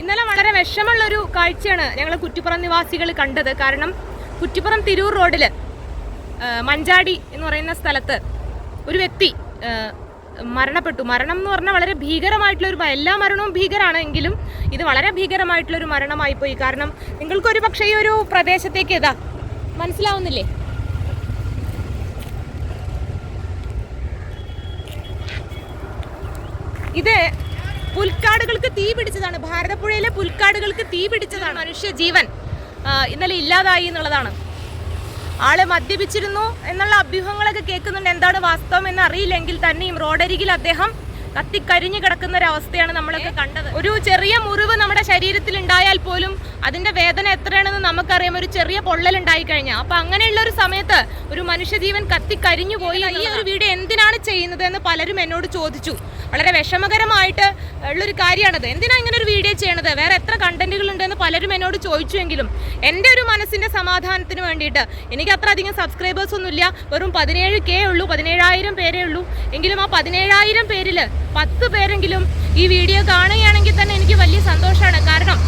ഇന്നലെ വളരെ വിഷമുള്ളൊരു കാഴ്ചയാണ് ഞങ്ങൾ കുറ്റിപ്പുറം നിവാസികൾ കണ്ടത്. കാരണം കുറ്റിപ്പുറം തിരൂർ റോഡിൽ മഞ്ചാടി എന്ന് പറയുന്ന സ്ഥലത്ത് ഒരു വ്യക്തി മരണപ്പെട്ടു. മരണം എന്ന് പറഞ്ഞാൽ വളരെ ഭീകരമായിട്ടുള്ള ഒരു എല്ലാ മരണവും ഭീകരമാണ് എങ്കിലും ഇത് വളരെ ഭീകരമായിട്ടുള്ള ഒരു മരണമായി പോയി. കാരണം നിങ്ങൾക്കൊരു പക്ഷേ ഈ ഒരു പ്രദേശത്തേക്ക് ഇതാ മനസ്സിലാവുന്നില്ലേ? ഇത് പുൽക്കാടുകൾക്ക് തീ പിടിച്ചതാണ്. ഭാരതപ്പുഴയിലെ പുൽക്കാടുകൾക്ക് തീ പിടിച്ചതാണ് മനുഷ്യ ജീവൻ. ഇന്നലെ ഇല്ലാതായി എന്നുള്ളതാണ്. ആളെ മദ്യപിച്ചിരുന്നു എന്നുള്ള അഭ്യൂഹങ്ങളൊക്കെ കേൾക്കുന്നുണ്ട്. എന്താണ് വാസ്തവം എന്ന് അറിയില്ലെങ്കിൽ തന്നെയും റോഡരികിൽ അദ്ദേഹം കത്തിക്കരിഞ്ഞു കിടക്കുന്ന ഒരു അവസ്ഥയാണ് നമ്മളൊക്കെ കണ്ടത്. ഒരു ചെറിയ മുറിവ് നമ്മുടെ ശരീരത്തിൽ ഉണ്ടായാൽ പോലും അതിന്റെ വേദന എത്രയാണെന്ന് നമുക്കറിയാം. ഒരു ചെറിയ പൊള്ളൽ ഉണ്ടായി കഴിഞ്ഞാൽ. അപ്പൊ അങ്ങനെയുള്ള ഒരു സമയത്ത് ഒരു മനുഷ്യജീവൻ കത്തിക്കരിഞ്ഞു പോയി. ഈ ഒരു വീഡിയോ എന്തിനാണ് ചെയ്യുന്നത് എന്ന് പലരും എന്നോട് ചോദിച്ചു. വളരെ വിഷമകരമായിട്ട് ഉള്ളൊരു കാര്യമാണത് എന്തിനാ ഇങ്ങനെ ഒരു വീഡിയോ ചെയ്യണത്? വേറെ എത്ര കണ്ടന്റുകൾ ഉണ്ടെന്ന് പലരും എന്നോട് ചോദിച്ചുവെങ്കിലും എന്റെ ഒരു മനസ്സിന്റെ സമാധാനത്തിന് വേണ്ടിയിട്ട് എനിക്ക് അത്ര അധികം സബ്സ്ക്രൈബേഴ്സ് ഒന്നുമില്ല. വെറും പതിനേഴ് കെ ഉള്ളൂ പതിനേഴായിരം പേരേ ഉള്ളൂ. എങ്കിലും ആ പതിനേഴായിരം പേരിൽ പത്ത് പേരെങ്കിലും ഈ വീഡിയോ കാണുകയാണെങ്കിൽ തന്നെ എനിക്ക് വലിയ സന്തോഷമാണ്. കാരണം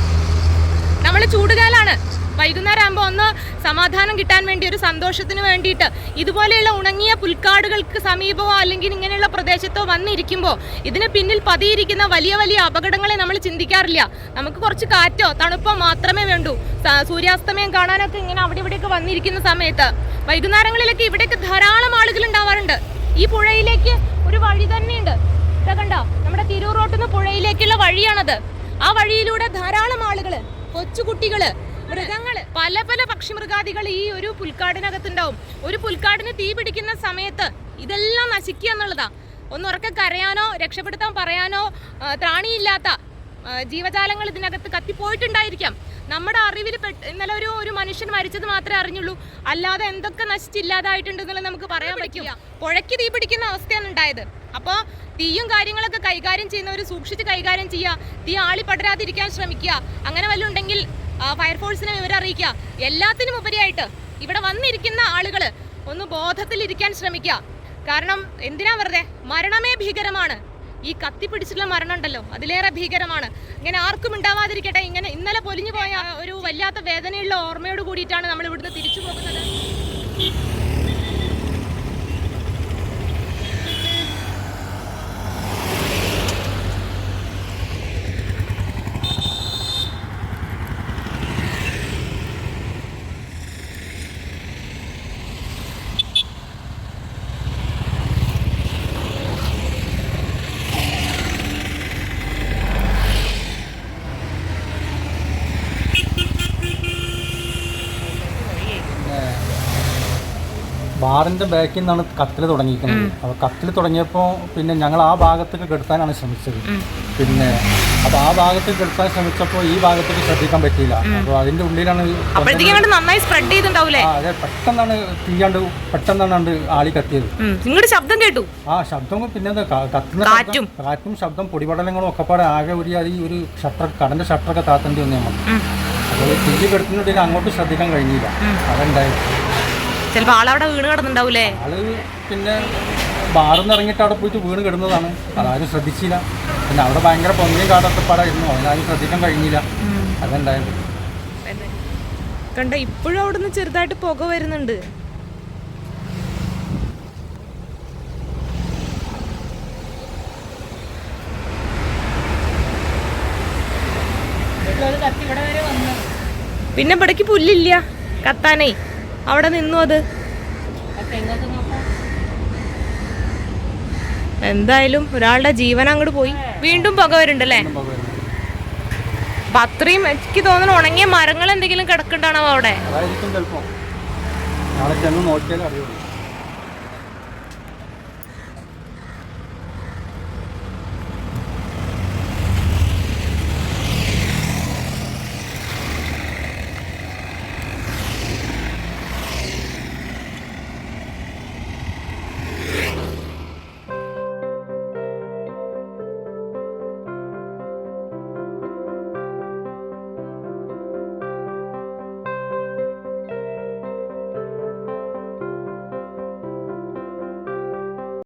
നമ്മൾ ചൂടുകാലാണ്. വൈകുന്നേരം ആകുമ്പോൾ ഒന്ന് സമാധാനം കിട്ടാൻ വേണ്ടി ഒരു സന്തോഷത്തിന് വേണ്ടിയിട്ട് ഇതുപോലെയുള്ള ഉണങ്ങിയ പുൽക്കാടുകൾക്ക് സമീപമോ അല്ലെങ്കിൽ ഇങ്ങനെയുള്ള പ്രദേശത്തോ വന്നിരിക്കുമ്പോൾ ഇതിന് പിന്നിൽ പതിയിരിക്കുന്ന വലിയ വലിയ അപകടങ്ങളെ നമ്മൾ ചിന്തിക്കാറില്ല. നമുക്ക് കുറച്ച് കാറ്റോ തണുപ്പോ മാത്രമേ വേണ്ടൂ. സൂര്യാസ്തമയം കാണാനൊക്കെ ഇങ്ങനെ അവിടെ ഇവിടെയൊക്കെ വന്നിരിക്കുന്ന സമയത്ത് വൈകുന്നേരങ്ങളിലൊക്കെ ഇവിടെയൊക്കെ ധാരാളം ആളുകൾ ഉണ്ടാവാറുണ്ട്. ഈ പുഴയിലേക്ക് ഒരു വഴി തന്നെയുണ്ട് ഇതാ കണ്ടോ നമ്മുടെ തിരൂർ റോട്ടിൽ നിന്ന് വഴിയാണത്. ആ വഴിയിലൂടെ ധാരാളം ആളുകൾ കൊച്ചുകുട്ടികൾ മൃഗങ്ങൾ പല പല പക്ഷിമൃഗാദികൾ ഈ ഒരു പുൽക്കാടിനകത്തുണ്ടാവും. ഒരു പുൽക്കാടിന് തീ പിടിക്കുന്ന സമയത്ത് ഇതെല്ലാം നശിക്കുക എന്നുള്ളതാ. ഒന്ന് ഉറക്കെ കരയാനോ രക്ഷപ്പെടുത്താൻ പറയാനോ ത്രാണിയില്ലാത്ത ജീവജാലങ്ങൾ ഇതിനകത്ത് കത്തിപ്പോയിട്ടുണ്ടായിരിക്കാം. നമ്മുടെ അറിവിൽ പെട്ട് ഇന്നലെ ഒരു ഒരു മനുഷ്യൻ മരിച്ചത് മാത്രമേ അറിഞ്ഞുള്ളൂ. അല്ലാതെ എന്തൊക്കെ നശിച്ചില്ലാതായിട്ടുണ്ടെന്നുള്ളത് നമുക്ക് പറയാൻ പറ്റില്ല പുഴയ്ക്ക് തീ പിടിക്കുന്ന അവസ്ഥയാണ് ഉണ്ടായത്. അപ്പോൾ തീയും കാര്യങ്ങളൊക്കെ കൈകാര്യം ചെയ്യുന്നവർ സൂക്ഷിച്ച് കൈകാര്യം ചെയ്യുക. തീ ആളി പടരാതിരിക്കാൻ ശ്രമിക്കുക. അങ്ങനെ വല്ലതും ഉണ്ടെങ്കിൽ ഫയർഫോഴ്സിനെ വിവരം അറിയിക്കുക. എല്ലാത്തിനും ഉപരിയായിട്ട് ഇവിടെ വന്നിരിക്കുന്ന ആളുകൾ ഒന്ന് ബോധത്തിലിരിക്കാൻ ശ്രമിക്കുക. കാരണം എന്തിനാ വെറുതെ? മരണമേ ഭീകരമാണ്. ഈ കത്തിപ്പിടിച്ചിട്ടുള്ള മരണം ഉണ്ടല്ലോ. അതിലേറെ ഭീകരമാണ്. ഇങ്ങനെ ആർക്കും ഉണ്ടാവാതിരിക്കട്ടെ. ഇങ്ങനെ ഇന്നലെ പൊലിഞ്ഞു പോയ ഒരു വല്ലാത്ത വേദനയുള്ള ഓർമ്മയോട് കൂടിയിട്ടാണ് നമ്മൾ ഇവിടുന്ന് തിരിച്ചു പോകുന്നത്. ബാറിന്റെ ബാക്കിൽ നിന്നാണ് കത്തിൽ തുടങ്ങിയിരിക്കുന്നത്. അപ്പോൾ കത്തിൽ തുടങ്ങിയപ്പോൾ പിന്നെ ഞങ്ങൾ ആ ഭാഗത്തേക്ക് കെടുത്താനാണ് ശ്രമിച്ചത്. പിന്നെ അപ്പോൾ ആ ഭാഗത്തേക്ക് കെടുത്താൻ ശ്രമിച്ചപ്പോൾ ഈ ഭാഗത്തേക്ക് ശ്രദ്ധിക്കാൻ പറ്റിയില്ല. അപ്പോൾ അതിന്റെ ഉള്ളിലാണ് നന്നായി സ്പ്രെഡ് അതെ പെട്ടെന്നാണ് തീയാണ്ട് പെട്ടെന്നാണ് ആളി കത്തിയത്. നിങ്ങളുടെ ശബ്ദം കേട്ടു? ആ ശബ്ദം പിന്നെ കത്തുന്ന കാറ്റും. ശബ്ദം കാറ്റും. ശബ്ദം പൊടിപടലങ്ങളും ഒക്കെ പാടെ ആകെ ഒരു ഈ ഒരു ഷട്ടർ കടന്റെ ഷട്ടറൊക്കെ താത്തേണ്ടി വന്നു നമ്മൾ അപ്പോൾ തീ കെടുത്തുന്നുണ്ടെങ്കിൽ അങ്ങോട്ട് ശ്രദ്ധിക്കാൻ കഴിഞ്ഞില്ല. അതുണ്ടായി ചിലപ്പോ ആളവിടെ വീണ് കിടന്നുണ്ടാവൂലേ? ആൾ പിന്നെ ബാറിൽ നിന്ന് ഇറങ്ങിയിട്ട് അവിടെ പോയിട്ട് വീണ് കിടന്നതാണ്. അതാരും ശ്രദ്ധിച്ചില്ല. പിന്നെ അവിടെ ഭയങ്കര പൊന്നിയും കാടത്തപ്പാടായിരുന്നു. പാടായിരുന്നു അതിനാരും ശ്രദ്ധിക്കാൻ കഴിഞ്ഞില്ല. അതുണ്ടായത് കണ്ട ഇപ്പോഴും അവിടുന്ന് ചെറുതായിട്ട് പുക വരുന്നുണ്ട്. പിന്നെ ഇവിടേക്ക് പുല്ലില്ല. കത്താനേ. അവിടെ നിന്നു അത്. എന്തായാലും ഒരാളുടെ ജീവൻ അങ്ങോട്ട് പോയി. വീണ്ടും പുക വരുന്നുണ്ടല്ലേ? അപ്പൊ അത്രയും എനിക്ക് തോന്നുന്നു ഉണങ്ങിയ മരങ്ങൾ എന്തെങ്കിലും കിടക്കണ്ടാണോ അവിടെ?